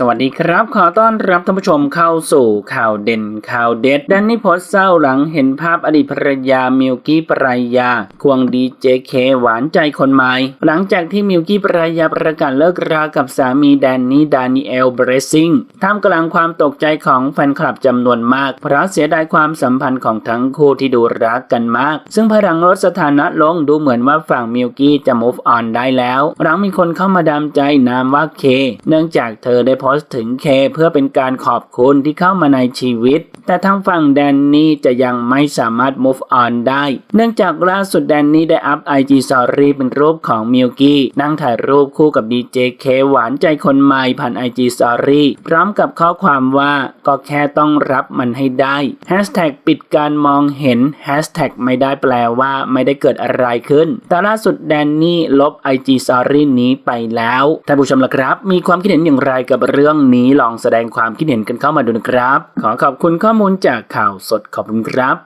สวัสดีครับ ขอต้อนรับท่านผู้ชมเข้าสู่ข่าวเด่นข่าวเด็ดแดนนี่โพสเศร้าหลังเห็นภาพอดีตภรรยามิวกี้ปรายา ควงดีเจเคหวานใจคนใหม่หลังจากที่มิวกี้ปรายาประกาศเลิกรากับสามีแดนนี่ดานิเอลเบรซิงท่ามกลางความตกใจของแฟนคลับจำนวนมาก เพราะเสียดายความสัมพันธ์ของทั้งคู่ที่ดูรักกันมาก ซึ่งภายหลังลดสถานะลงดูเหมือนว่าฝั่งมิวกี้จะ move on ได้แล้วหลังมีคนเข้ามาดามใจนามว่าเค เนื่องจากเธอได้สต์ถึงเคเพื่อเป็นการขอบคุณที่เข้ามาในชีวิต แต่ทางฝั่งแดนนี่จะยังไม่สามารถ move on ได้ เนื่องจากล่าสุดแดนนี่ได้อัพ IG Story เป็นรูปของมิวกี้นั่งถ่ายรูปคู่กับดีเจเคหวานใจคนใหม่ผ่าน IG Story พร้อมกับข้อความว่าก็แค่ต้องรับมันให้ได้ Hashtag ปิดการมองเห็น Hashtag ไม่ได้แปลว่าไม่ได้เกิดอะไรขึ้น แต่ล่าสุดแดนนี่ลบ IG Story นี้ไปแล้วท่านผู้ชมล่ะครับ มีความคิดเห็นอย่างไรกับเรื่องนี้ลองแสดงความคิดเห็นกันเข้ามาดูนะครับ ขอขอบคุณข้อมูลจากข่าวสดขอบคุณครับ